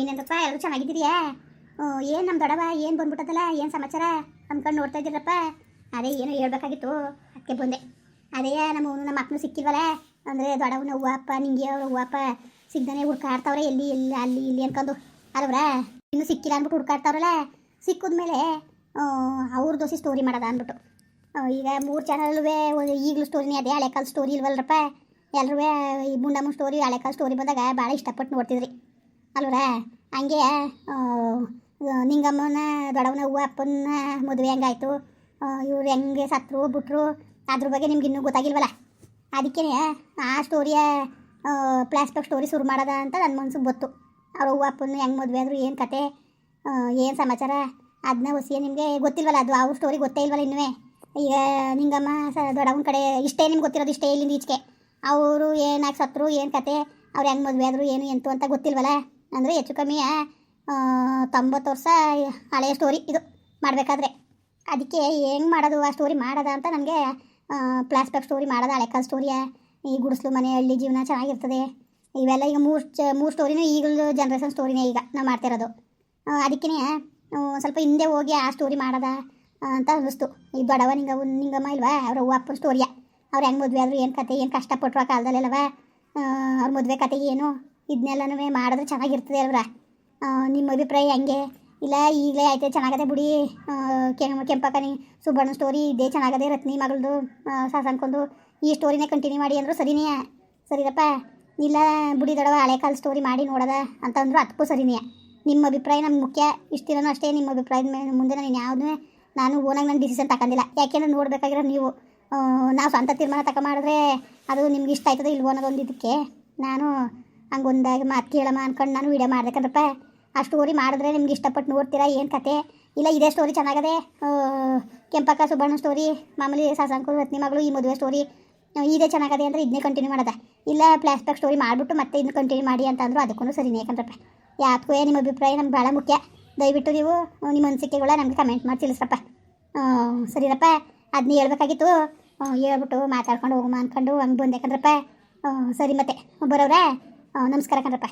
ಇನ್ನೇನಪ್ಪ ಎಲ್ಲರೂ ಚೆನ್ನಾಗಿದ್ದೀರಿಯಾ? ಏನು ನಮ್ಮ ದೊಡವ? ಏನು ಬಂದ್ಬಿಟ್ಟದಲ್ಲ? ಏನು ಸಮಾಚಾರ? ಅಂದ್ಕೊಂಡು ನೋಡ್ತಾ ಇದ್ದೀರಪ್ಪ. ಅದೇ ಏನು ಹೇಳ್ಬೇಕಾಗಿತ್ತು. ಅದಕ್ಕೆ ಬಂದೆ. ಅದೇ ನಮ್ಮ ನಮ್ಮ ಅಪ್ಪನು ಸಿಕ್ಕಿಲ್ವಲ್ಲ? ಅಂದರೆ ದೊಡವನ ಹೂವ ಅಪ್ಪ ನಿಂಗೆ ಅವ್ರ ಹೂವ ಅಪ್ಪ ಸಿಗ್ದಾನೆ ಹುಡ್ಕಾಡ್ತಾವ್ರೆ ಎಲ್ಲಿ ಎಲ್ಲಿ, ಅಲ್ಲಿ, ಇಲ್ಲಿ ಅನ್ಕೊಂಡು. ಅಲ್ವ್ರ ಇನ್ನೂ ಸಿಕ್ಕಿಲ್ಲ ಅಂದ್ಬಿಟ್ಟು ಹುಡ್ಕಾಡ್ತಾವ್ರಲ್ಲ? ಸಿಕ್ಕಿದ್ಮೇಲೆ ಅವ್ರ ದೋಸೆ ಸ್ಟೋರಿ ಮಾಡೋದ ಅಂದ್ಬಿಟ್ಟು. ಈಗ ಮೂರು ಚಾನಲ್ವೇ ಈಗಲೂ ಸ್ಟೋರಿನೇ ಅದೇ ಹಳೆ ಕಾಲ ಸ್ಟೋರಿ ಇಲ್ವಲ್ರಪ್ಪ? ಎಲ್ಲರೂ ಈ ಮುಂಡಮ್ಮ ಸ್ಟೋರಿ ಹಳೆಕಾಲ ಸ್ಟೋರಿ ಬಂದಾಗ ಭಾಳ ಇಷ್ಟಪಟ್ಟು ನೋಡ್ತಿದ್ರಿ. ಅಲ್ವರ? ಹಂಗೆ ನಿಂಗಮ್ಮನ ದೊಡವನ ಹೂವು ಅಪ್ಪನ ಮದುವೆ ಹೆಂಗಾಯ್ತು. ಇವ್ರು ಹೆಂಗೆ ಸತ್ರು, ಬಿಟ್ರು, ಅದ್ರ ಬಗ್ಗೆ ನಿಮ್ಗೆ ಇನ್ನೂ ಗೊತ್ತಾಗಿಲ್ವಲ್ಲ? ಅದಕ್ಕೆ ಆ ಸ್ಟೋರಿಯ ಪ್ಲಾಸ್ಟಿಕ್ ಸ್ಟೋರಿ ಶುರು ಮಾಡೋದ ಅಂತ ನನ್ನ ಮನ್ಸಿಗೆ ಗೊತ್ತು. ಅವ್ರ ಹೂವು ಅಪ್ಪನ ಹೆಂಗೆ ಮದುವೆ ಆದರು ಏನು ಕತೆ ಏನು ಸಮಾಚಾರ ಅದನ್ನ ಹೊಸಿಯ ನಿಮಗೆ ಗೊತ್ತಿಲ್ವಲ್ಲ? ಅದು ಅವ್ರ ಸ್ಟೋರಿ ಗೊತ್ತೇ ಇಲ್ವಲ್ಲ ಇನ್ನೂ ಈಗ ನಿಂಗಮ್ಮ ಸ, ದೊಡ್ಡವನ ಕಡೆ ಇಷ್ಟೇ ನಿಮ್ಗೆ ಗೊತ್ತಿರೋದು ಇಷ್ಟೇ ಇಲ್ಲಿಂದ ಈಚೆಗೆ. ಅವರು ಏನಾಗಿ ಸತ್ರು, ಏನು ಕತೆ, ಅವ್ರು ಹೆಂಗೆ ಮದುವೆ ಆದರು ಏನು, ಎಂತು ಅಂತ ಗೊತ್ತಿಲ್ವಲ್ಲ? ಅಂದರೆ ಹೆಚ್ಚು ಕಮ್ಮಿ ತೊಂಬತ್ತು ವರ್ಷ ಹಳೆಯ ಸ್ಟೋರಿ ಇದು ಮಾಡಬೇಕಾದ್ರೆ. ಅದಕ್ಕೆ ಹೆಂಗೆ ಮಾಡೋದು ಆ ಸ್ಟೋರಿ ಮಾಡೋದ ಅಂತ ನನಗೆ ಫ್ಲ್ಯಾಶ್ಬ್ಯಾಕ್ ಸ್ಟೋರಿ ಮಾಡೋದ ಹಳೆಕಾಲ ಸ್ಟೋರಿಯ ಈ ಗುಡಿಸ್ಲು ಮನೆ, ಹಳ್ಳಿ ಜೀವನ ಚೆನ್ನಾಗಿರ್ತದೆ. ಇವೆಲ್ಲ ಈಗ ಮೂರು ಚ, ಮೂರು ಸ್ಟೋರಿನೂ ಈಗಲೂ ಜನ್ರೇಷನ್ ಸ್ಟೋರಿನೇ ಈಗ ನಾವು ಮಾಡ್ತಿರೋದು ಅದಕ್ಕೇ ಸ್ವಲ್ಪ ಹಿಂದೆ ಹೋಗಿ ಆ ಸ್ಟೋರಿ ಮಾಡೋದ ಅಂತ ಅನ್ನಿಸ್ತು. ಈ ಬಡವ ನಿಂಗ ನಿಂಗಮ್ಮ ಇಲ್ವಾ, ಅವ್ರ ಅಪ್ಪನ ಸ್ಟೋರಿಯ ಅವ್ರು ಹೆಂಗೆ ಮದುವೆ ಆದರು, ಏನು ಕತೆ, ಏನು ಕಷ್ಟಪಟ್ಟರು ಆ ಕಾಲದಲ್ಲೆಲ್ಲವ? ಅವ್ರ ಮದುವೆ ಕತೆ ಏನು? ಇದನ್ನೆಲ್ಲನೂ ಮಾಡಿದ್ರೆ ಚೆನ್ನಾಗಿರ್ತದೆ ಅಲ್ವ ನಿಮ್ಮ ಅಭಿಪ್ರಾಯ ಹೆಂಗೆ? ಇಲ್ಲ, ಈಗಲೇ ಆಯ್ತು, ಚೆನ್ನಾಗದೆ ಬಿಡಿ. ಕೆಮ್ಮ ಕೆಂಪ ಕೆಂಪಕನಿ ಸುಬ್ಬಣ್ಣ ಸ್ಟೋರಿ ಇದೇ ಚೆನ್ನಾಗದೆ, ರತ್ನಿ ಮಗಳದು ಸಾಸಂಕೊಂದು ಈ ಸ್ಟೋರಿನೇ ಕಂಟಿನ್ಯೂ ಮಾಡಿ ಅಂದರು ಸರಿನೇ. ಸರಿರಪ್ಪ, ಇಲ್ಲ ಬುಡಿ ದೊಡವ ಹಳೆ ಕಾಲ ಸ್ಟೋರಿ ಮಾಡಿ ನೋಡದ ಅಂತ ಅಂದರು ಅದಕ್ಕೂ ಸರಿನೇ. ನಿಮ್ಮ ಅಭಿಪ್ರಾಯ ನಮ್ಗೆ ಮುಖ್ಯ. ಇಷ್ಟಿರೋನು ಅಷ್ಟೇ ನಿಮ್ಮ ಅಭಿಪ್ರಾಯದ ಮುಂದೆ ನಾನು ಯಾವುದೂ ನಾನು ಓನಾಗಿ ನಾನು ಡಿಸಿಷನ್ ತಗೊಂಡಿಲ್ಲ ಯಾಕೆಂದ್ರೆ ನೋಡಬೇಕಾಗಿರೋ ನೀವು ನಾವು ಸ್ವಂತ ತೀರ್ಮಾನ ತಕ ಮಾಡಿದ್ರೆ ಅದು ನಿಮ್ಗೆ ಇಷ್ಟ ಆಯ್ತದ ಇಲ್ವೋ ಅನ್ನೋದೊಂದು ಇದಕ್ಕೆ ನಾನು ಹಂಗೊಂದಾಗಿ ಮಾತು ಕೇಳಮ್ಮ ಅನ್ಕೊಂಡು ನಾನು ವಿಡಿಯೋ ಮಾಡ್ಬೇಕಂದ್ರಪ್ಪ. ಆ ಸ್ಟೋರಿ ಮಾಡಿದ್ರೆ ನಿಮ್ಗೆ ಇಷ್ಟಪಟ್ಟು ನೋಡ್ತೀರಾ ಏನು ಕತೆ? ಇಲ್ಲ ಇದೇ ಸ್ಟೋರಿ ಚೆನ್ನಾಗದೆ ಕೆಂಪಕ್ಕ ಸುಬ್ಬಣ್ಣ ಸ್ಟೋರಿ ಮಾಮೂಲಿ ಸಾಸಂಕುಲ್ ರತ್ನಿ ಮಗಳು ಈ ಮದುವೆ ಸ್ಟೋರಿ ಇದೇ ಚೆನ್ನಾಗದೆ ಅಂದರೆ ಇದನ್ನೇ ಕಂಟಿನ್ಯೂ ಮಾಡೋದ. ಇಲ್ಲ ಪ್ಲಾಸ್ಟ್ಯಾಕ್ ಸ್ಟೋರಿ ಮಾಡಿಬಿಟ್ಟು ಮತ್ತೆ ಇದನ್ನ ಕಂಟಿನ್ಯೂ ಮಾಡಿ ಅಂತ ಅದಕ್ಕೂ ಸರಿನೇ ಯಾಕಂದ್ರಪ್ಪ. ಏ ನಿಮ್ಮ ಅಭಿಪ್ರಾಯ ನಮ್ಗೆ ಭಾಳ ಮುಖ್ಯ. ದಯವಿಟ್ಟು ನೀವು ನಿಮ್ಮ ಅನಿಸಿಕೆಗಳ ನಮಗೆ ಕಮೆಂಟ್ ಮಾಡಿ ತಿಳಿಸ್ರಪ್ಪ. ಸರಿರಪ್ಪ ಅದನ್ನ ಹೇಳ್ಬೇಕಾಗಿತ್ತು. ಹೇಳ್ಬಿಟ್ಟು ಮಾತಾಡ್ಕೊಂಡು ಹೋಗಮ್ಮ ಅಂದ್ಕೊಂಡು ಹಂಗೆ ಬಂದು ಸರಿ ಮತ್ತೆ ಬರೋವ್ರಾ? ಆ, ನಮಸ್ಕಾರ ಕಣ್ರಪ್ಪ.